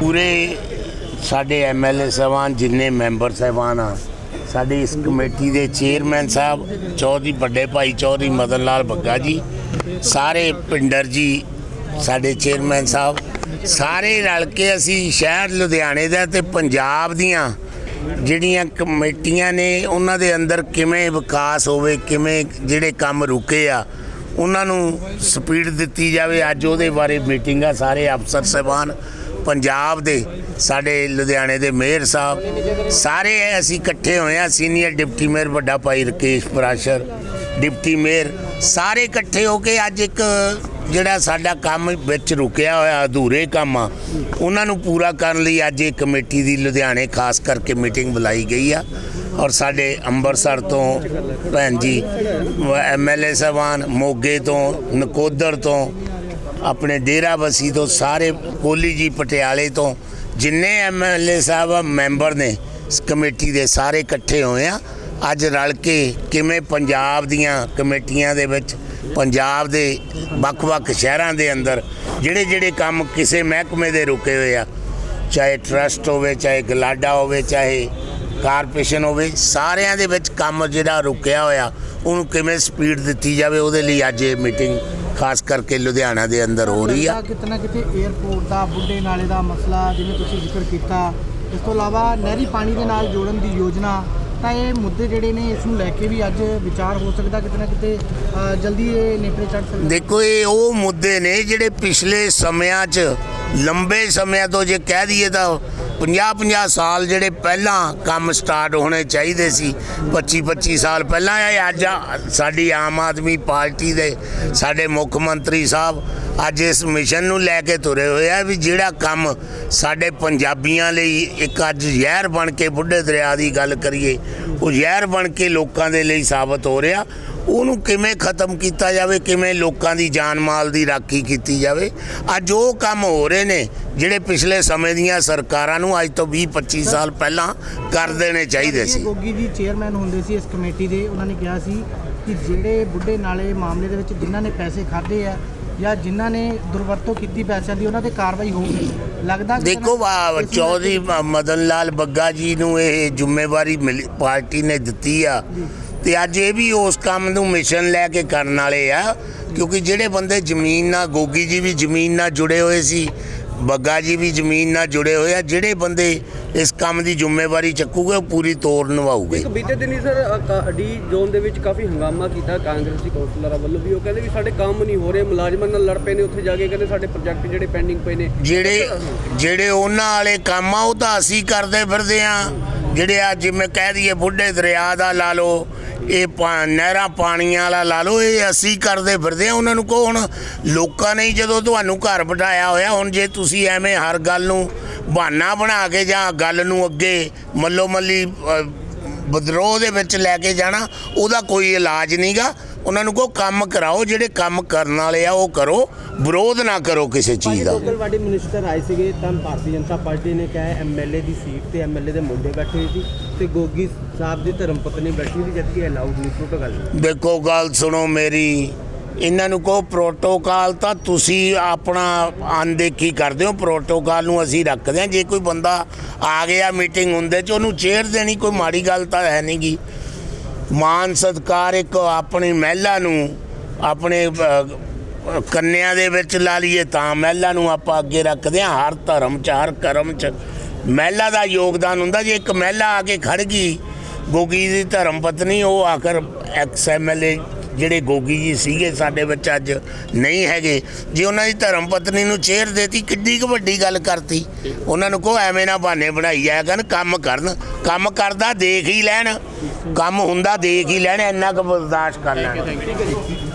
ਪੂਰੇ ਸਾਡੇ ਐਮਐਲਏ ਸਾਹਿਬਾਨ, ਜਿੰਨੇ ਮੈਂਬਰ ਸਾਹਿਬਾਨ ਆ, ਸਾਡੀ ਇਸ ਕਮੇਟੀ ਦੇ ਚੇਅਰਮੈਨ ਸਾਹਿਬ, ਚੌਧਰੀ ਵੱਡੇ ਭਾਈ ਚੌਧਰੀ ਮਦਨ ਲਾਲ ਬੱਗਾ ਜੀ, ਸਾਰੇ ਪਿੰਡਰ ਜੀ, ਸਾਡੇ ਚੇਅਰਮੈਨ ਸਾਹਿਬ, ਸਾਰੇ ਰਲ ਕੇ ਅਸੀਂ ਸ਼ਹਿਰ ਲੁਧਿਆਣੇ ਦਾ ਤੇ ਪੰਜਾਬ ਦੀਆਂ ਜਿਹੜੀਆਂ ਕਮੇਟੀਆਂ ਨੇ, ਉਹਨਾਂ ਦੇ ਅੰਦਰ ਕਿਵੇਂ ਵਿਕਾਸ ਹੋਵੇ, ਕਿਵੇਂ ਜਿਹੜੇ ਕੰਮ ਰੁਕੇ ਆ, ਉਹਨਾਂ ਨੂੰ ਸਪੀਡ ਦਿੱਤੀ ਜਾਵੇ। ਅੱਜ ਉਹਦੇ ਬਾਰੇ ਮੀਟਿੰਗ ਆ ਸਾਰੇ ਅਫਸਰ ਸਾਹਿਬਾਨ ਪੰਜਾਬ ਦੇ, ਸਾਡੇ ਲੁਧਿਆਣੇ ਦੇ ਮੇਅਰ ਸਾਹਿਬ, ਸਾਰੇ ਅਸੀਂ ਇਕੱਠੇ ਹੋਏ ਆ ਸੀਨੀਅਰ ਡਿਪਟੀ ਮੇਅਰ, ਵੱਡਾ ਭਾਈ ਰਕੇਸ਼ ਪਰਾਸ਼ਰ, ਡਿਪਟੀ ਮੇਅਰ, ਸਾਰੇ ਇਕੱਠੇ ਹੋ ਕੇ ਅੱਜ ਇੱਕ ਜਿਹੜਾ ਸਾਡਾ ਕੰਮ ਵਿੱਚ ਰੁਕਿਆ ਹੋਇਆ, ਅਧੂਰੇ ਕੰਮ ਆ, ਉਹਨਾਂ ਨੂੰ ਪੂਰਾ ਕਰਨ ਲਈ ਅੱਜ ਇਹ ਕਮੇਟੀ ਦੀ ਲੁਧਿਆਣੇ ਖਾਸ ਕਰਕੇ ਮੀਟਿੰਗ ਬੁਲਾਈ ਗਈ ਆ। ਔਰ ਸਾਡੇ ਅੰਮ੍ਰਿਤਸਰ ਤੋਂ ਭੈਣ ਜੀ ਐਮਐਲਏ ਸਾਹਿਬਾਨ, ਮੋਗੇ ਤੋਂ, ਨਕੋਦਰ ਤੋਂ ਆਪਣੇ ਡੇਰਾਬੱਸੀ ਤੋਂ ਸਾਰੇ ਕੋਲੀ ਜੀ ਪਟਿਆਲੇ ਤੋਂ ਜਿੰਨੇ ਐਮਐਲਏ ਸਾਹਿਬ ਮੈਂਬਰ ਨੇ ਕਮੇਟੀ ਦੇ ਸਾਰੇ ਇਕੱਠੇ ਹੋਏ ਆ। ਅੱਜ ਰਲ ਕੇ ਕਿਵੇਂ ਪੰਜਾਬ ਦੀਆਂ ਕਮੇਟੀਆਂ ਦੇ ਵਿੱਚ, ਪੰਜਾਬ ਦੇ ਵੱਖ-ਵੱਖ ਸ਼ਹਿਰਾਂ ਦੇ ਅੰਦਰ ਜਿਹੜੇ ਜਿਹੜੇ ਕੰਮ ਕਿਸੇ ਮਹਿਕਮੇ ਦੇ ਰੁਕੇ ਹੋਏ ਆ, ਚਾਹੇ ਟਰਸਟ ਹੋਵੇ, ਚਾਹੇ ਗਲਾਡਾ ਹੋਵੇ, ਚਾਹੇ ਕਾਰਪੋਰੇਸ਼ਨ ਹੋਵੇ, ਸਾਰਿਆਂ ਦੇ ਵਿੱਚ ਕੰਮ ਜਿਹੜਾ ਰੁਕਿਆ ਹੋਇਆ, ਉਹਨੂੰ ਕਿਵੇਂ ਸਪੀਡ ਦਿੱਤੀ ਜਾਵੇ, ਉਹਦੇ ਲਈ ਅੱਜ ਇਹ ਮੀਟਿੰਗ ਖਾਸ ਕਰਕੇ ਲੁਧਿਆਣਾ ਦੇ ਅੰਦਰ ਹੋ ਰਹੀ ਆ। ਲੱਗਦਾ ਕਿਤੇ 에어ਪੋਰਟ ਦਾ ਬੁੱਢੇ ਨਾਲੇ ਦਾ ਮਸਲਾ ਜਿਵੇਂ ਤੁਸੀਂ ਜ਼ਿਕਰ ਕੀਤਾ। ਇਸ ਤੋਂ ਇਲਾਵਾ ਨਹਿਰੀ ਪਾਣੀ ਦੇ ਨਾਲ ਜੋੜਨ ਦੀ ਯੋਜਨਾ ਤਾਂ ਇਹ ਮੁੱਦੇ ਜਿਹੜੇ ਨੇ ਇਸ ਨੂੰ ਲੈ ਕੇ ਵੀ ਅੱਜ ਵਿਚਾਰ ਹੋ ਸਕਦਾ ਕਿਤੇ ਨਾ ਕਿਤੇ ਜਲਦੀ ਇਹ ਨੇਪਰੇ ਚੜ ਸਕਦਾ ਦੇਖੋ ਇਹ ਉਹ ਮੁੱਦੇ ਨੇ ਜਿਹੜੇ ਪਿਛਲੇ ਸਮਿਆਂ 'ਚ ਲੰਬੇ ਸਮਿਆਂ ਤੋਂ ਜੇ ਕਹਿ ਦਈਏ ਤਾਂ 50-50 ਸਾਲ ਜਿਹੜੇ ਪਹਿਲਾਂ ਕੰਮ ਸਟਾਰਟ ਹੋਣੇ ਚਾਹੀਦੇ ਸੀ 25-25 ਸਾਲ ਪਹਿਲਾਂ ਇਹ ਅੱਜ ਸਾਡੀ ਆਮ ਆਦਮੀ ਪਾਰਟੀ ਦੇ ਸਾਡੇ ਮੁੱਖ ਮੰਤਰੀ ਸਾਹਿਬ ਅੱਜ ਇਸ ਮਿਸ਼ਨ ਨੂੰ ਲੈ ਕੇ ਤੁਰੇ ਹੋਏ ਆ ਵੀ ਜਿਹੜਾ ਕੰਮ ਸਾਡੇ ਪੰਜਾਬੀਆਂ ਲਈ ਇੱਕ ਅੱਜ ਜ਼ਹਿਰ ਬਣ ਕੇ ਬੁੱਢੇ ਦਰਿਆ ਦੀ ਗੱਲ ਕਰੀਏ, ਉਹ ਜ਼ਹਿਰ ਬਣ ਕੇ ਲੋਕਾਂ ਦੇ ਲਈ ਸਾਬਤ ਹੋ ਰਿਹਾ। ਉਹਨੂੰ ਕਿਵੇਂ ਖਤਮ ਕੀਤਾ ਜਾਵੇ ਕਿਵੇਂ ਲੋਕਾਂ ਦੀ ਜਾਨ ਮਾਲ ਦੀ ਰਾਖੀ ਕੀਤੀ ਜਾਵੇ? ਅੱਜ ਉਹ ਕੰਮ ਹੋ ਰਹੇ ਨੇ ਜਿਹੜੇ ਪਿਛਲੇ ਸਮੇਂ ਦੀਆਂ ਸਰਕਾਰਾਂ ਨੂੰ ਅੱਜ ਤੋਂ 20 25 ਸਾਲ ਪਹਿਲਾਂ ਕਰ ਦੇਣੇ ਚਾਹੀਦੇ ਸੀ। ਗੋਗੀ ਜੀ ਚੇਅਰਮੈਨ ਹੁੰਦੇ ਸੀ ਇਸ ਕਮੇਟੀ ਦੇ ਉਹਨਾਂ ਨੇ ਕਿਹਾ ਸੀ ਕਿ ਜਿਹੜੇ ਬੁੱਢੇ ਨਾਲੇ ਮਾਮਲੇ ਦੇ ਵਿੱਚ ਜਿਨ੍ਹਾਂ ਨੇ ਪੈਸੇ ਖਾਦੇ ਆ ਜਾਂ ਜਿਨ੍ਹਾਂ ਨੇ ਦੁਰਵਰਤੋਂ ਕੀਤੀ ਪੈਸਿਆਂ ਦੀ ਉਹਨਾਂ ਤੇ ਕਾਰਵਾਈ ਹੋਊਗੀ ਲੱਗਦਾ ਦੇਖੋ ਚੌਧਰੀ ਮਦਨ ਲਾਲ ਬੱਗਾ ਜੀ ਨੂੰ ਇਹ ਜ਼ਿੰਮੇਵਾਰੀ ਮਿਲੀ- ਪਾਰਟੀ ਨੇ ਦਿੱਤੀ ਆ। ਤੇ ਅੱਜ ਇਹ ਵੀ ਉਸ ਕੰਮ ਨੂੰ ਮਿਸ਼ਨ ਲੈ ਕੇ ਕਰਨ ਵਾਲੇ ਆ ਕਿਉਂਕਿ ਜਿਹੜੇ ਬੰਦੇ ਜ਼ਮੀਨ ਨਾਲ ਗੋਗੀ ਜੀ ਵੀ ਜ਼ਮੀਨ ਨਾਲ ਜੁੜੇ ਹੋਏ ਸੀ ਬੱਗਾ ਜੀ ਵੀ ਜ਼ਮੀਨ ਨਾਲ ਜੁੜੇ ਹੋਏ ਆ ਜਿਹੜੇ ਬੰਦੇ ਇਸ ਕੰਮ ਦੀ ਜ਼ਿੰਮੇਵਾਰੀ ਚੱਕੂਗੇ ਉਹ ਪੂਰੀ ਤੋਰ ਨਿਭਾਊਗੇ। ਇੱਕ ਬੀਤੇ ਦਿਨੀ ਸਰ ਡੀ ਜ਼ੋਨ ਦੇ ਵਿੱਚ ਕਾਫੀ ਹੰਗਾਮਾ ਕੀਤਾ ਕਾਂਗਰਸੀ ਕੌਂਸਲਰਾਂ ਵੱਲੋਂ ਵੀ ਉਹ ਕਹਿੰਦੇ ਵੀ ਸਾਡੇ ਕੰਮ ਨਹੀਂ ਹੋ ਰਹੇ ਮੁਲਾਜ਼ਮਾਂ ਨਾਲ ਲੜ ਪਏ ਨੇ ਉੱਥੇ ਜਾ ਕੇ ਕਹਿੰਦੇ ਸਾਡੇ ਪ੍ਰੋਜੈਕਟ ਜਿਹੜੇ ਪੈਂਡਿੰਗ ਪਏ ਨੇ। ਜਿਹੜੇ ਜਿਹੜੇ ਉਹਨਾਂ ਵਾਲੇ ਕੰਮ ਆ ਉਹ ਤਾਂ ਅਸੀਂ ਕਰਦੇ ਫਿਰਦੇ ਆ ਜਿਹੜੇ ਆ ਜਿਵੇਂ ਕਹਿ ਦਈਏ ਬੁੱਢੇ ਦਰਿਆ ਦਾ ਲਾ ਲਓ ਇਹ ਪਾ- ਨਹਿਰਾਂ ਪਾਣੀਆਂ ਵਾਲਾ ਲਾ ਲਓ, ਇਹ ਅਸੀਂ ਕਰਦੇ ਫਿਰਦੇ ਆ, ਉਹਨਾਂ ਨੂੰ ਕਹੋ ਹੁਣ, ਲੋਕਾਂ ਨੇ ਜਦੋਂ ਤੁਹਾਨੂੰ ਘਰ ਬਿਠਾਇਆ ਹੋਇਆ, ਹੁਣ ਜੇ ਤੁਸੀਂ ਐਵੇਂ ਹਰ ਗੱਲ ਨੂੰ ਬਹਾਨਾ ਬਣਾ ਕੇ ਜਾਂ ਗੱਲ ਨੂੰ ਅੱਗੇ ਮੱਲੋ ਮੱਲੀ ਵਿਦਰੋਹ ਦੇ ਵਿੱਚ ਲੈ ਕੇ ਜਾਣਾ, ਉਹਦਾ ਕੋਈ ਇਲਾਜ ਨਹੀਂਗਾ ਉਹਨਾਂ ਨੂੰ ਕਹੋ ਕੰਮ ਕਰਾਓ ਜਿਹੜੇ ਕੰਮ ਕਰਨ ਵਾਲੇ ਆ ਉਹ ਕਰੋ ਵਿਰੋਧ ਨਾ ਕਰੋ ਕਿਸੇ ਚੀਜ਼ ਦਾ। ਲੋਕਲਵਾਡੀ ਮਿਨਿਸਟਰ ਆਏ ਸੀਗੇ ਤਾਂ ਭਾਰਤੀ ਜਨਤਾ ਪਾਰਟੀ ਨੇ ਕਿਹਾ ਐਮਐਲਏ ਦੀ ਸੀਟ ਤੇ ਐਮਐਲਏ ਦੇ ਮੁੰਡੇ ਬੈਠੇ ਸੀ ਤੇ ਗੋਗੀ ਸਾਹਿਬ ਦੀ ਧਰਮ ਪਤਨੀ ਬੈਠੀ ਸੀ ਜਦਕਿ ਅਲਾਉਡ ਨਹੀਂ ਪ੍ਰੋਟੋਕਾਲ ਦੇਖੋ ਗੱਲ ਸੁਣੋ ਮੇਰੀ। ਇਹਨਾਂ ਨੂੰ ਕਹੋ ਪ੍ਰੋਟੋਕਾਲ ਤਾਂ ਤੁਸੀਂ ਆਪਣਾ ਅਣਦੇਖੀ ਕਰਦੇ ਹੋ ਪ੍ਰੋਟੋਕਾਲ ਨੂੰ ਅਸੀਂ ਰੱਖਦੇ ਹਾਂ। ਜੇ ਕੋਈ ਬੰਦਾ ਆ ਗਿਆ ਮੀਟਿੰਗ ਹੁੰਦੇ ਚ ਉਹਨੂੰ ਚੇਅਰ ਦੇਣੀ ਕੋਈ ਮਾੜੀ ਗੱਲ ਤਾਂ ਹੈ ਨਹੀਂਗੀ ਮਾਨ ਸਤਕਾਰ ਇੱਕ ਆਪਣੀ ਮਹਿਲਾ ਨੂੰ ਆਪਣੇ ਅ, ਕੰਨਿਆਂ ਦੇ ਵਿੱਚ ਲਾ ਲਈਏ ਤਾਂ ਮਹਿਲਾ ਨੂੰ ਆਪਾਂ ਅੱਗੇ ਰੱਖਦੇ ਹਾਂ। ਹਰ ਧਰਮ ਚ ਹਰ ਕਰਮ ਚ ਮਹਿਲਾ ਦਾ ਯੋਗਦਾਨ ਹੁੰਦਾ। ਜੇ ਇੱਕ ਮਹਿਲਾ ਆ ਕੇ ਖੜ ਗਈ ਗੋਗੀ ਦੀ ਧਰਮ ਪਤਨੀ ਉਹ ਆਖਰ ਐਕਸ ਐਮਐਲਏ ਜਿਹੜੇ ਗੋਗੀ ਜੀ ਸੀਗੇ ਸਾਡੇ ਵਿੱਚ ਅੱਜ ਨਹੀਂ ਹੈਗੇ। ਜੇ ਉਹਨਾਂ ਦੀ ਧਰਮ ਪਤਨੀ ਨੂੰ ਚੇਅਰ ਦੇਤੀ, ਕਿੱਡੀ ਕੁ ਵੱਡੀ ਗੱਲ ਕਰਤੀ। ਉਹਨਾਂ ਨੂੰ ਕਹੋ, ਐਵੇਂ ਨਾ ਬਹਾਨੇ ਬਣਾਈ ਜਾਇਆ ਕਰਨ, ਕੰਮ ਕਰਨ। ਕੰਮ ਕਰਦਾ, ਦੇਖ ਹੀ ਲੈਣ। ਕੰਮ ਹੁੰਦਾ, ਦੇਖ ਹੀ ਲੈਣ, ਇੰਨਾ ਕੁ ਬਰਦਾਸ਼ਤ ਕਰ ਲੈਣ।